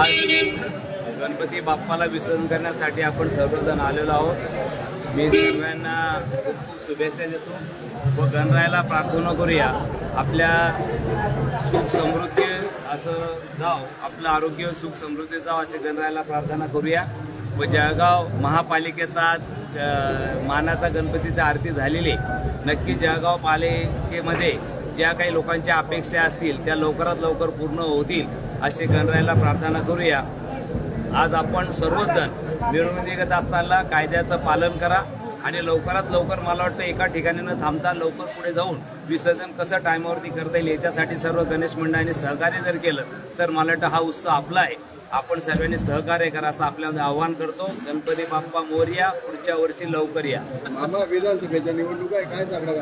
आज गणपती बाप्पाला विसर्जन करण्यासाठी आपण सर्वजण आलेलो आहोत. मी सर्वांना खूप खूप शुभेच्छा देतो व गणरायाला प्रार्थना करूया. आपल्या सुख समृद्धी असं जाव आपलं आरोग्य सुख समृद्धी जाव असे गणरायाला प्रार्थना करूया. व जळगाव महापालिकेचा आज मानाचा गणपतीची आरती झालेली आहे. नक्की जळगाव पालिकेमध्ये ज्या काही लोकांच्या अपेक्षा असतील त्या लवकरात लवकर पूर्ण होतील असे गणरायाला प्रार्थना करूया. आज आपण सर्वजण मिरवणूक निघत असताना कायद्याचं पालन करा आणि लवकरात लवकर मला वाटतं एका ठिकाणी न थांबता लवकर पुढे जाऊन विसर्जन कसं टायमावरती करता येईल याच्यासाठी सर्व गणेश मंडळाने सहकार्य जर केलं तर मला वाटतं हा उत्सव आपला आहे. आपण सर्वांनी सहकार्य करा असं आपल्यामध्ये आवाहन करतो. गणपती बाप्पा मोर्या पुढच्या वर्षी लवकर या. विधानसभेच्या निवडणूक आहे. काय सांगणार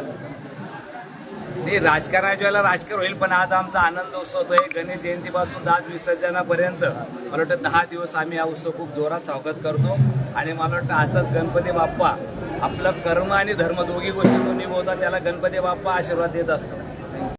नाही राजकारणाच्या वेळेला राजकारण होईल पण आज आमचा आनंद उत्सव होतोय गणेश जयंतीपासून आज विसर्जनापर्यंत मला वाटतं दहा दिवस आम्ही हा उत्सव खूप जोरात स्वागत करतो. आणि मला वाटतं असंच गणपती बाप्पा आपलं कर्म आणि धर्म दोघी गोष्टी दोन्ही होतात त्याला गणपती बाप्पा आशीर्वाद देत असतो.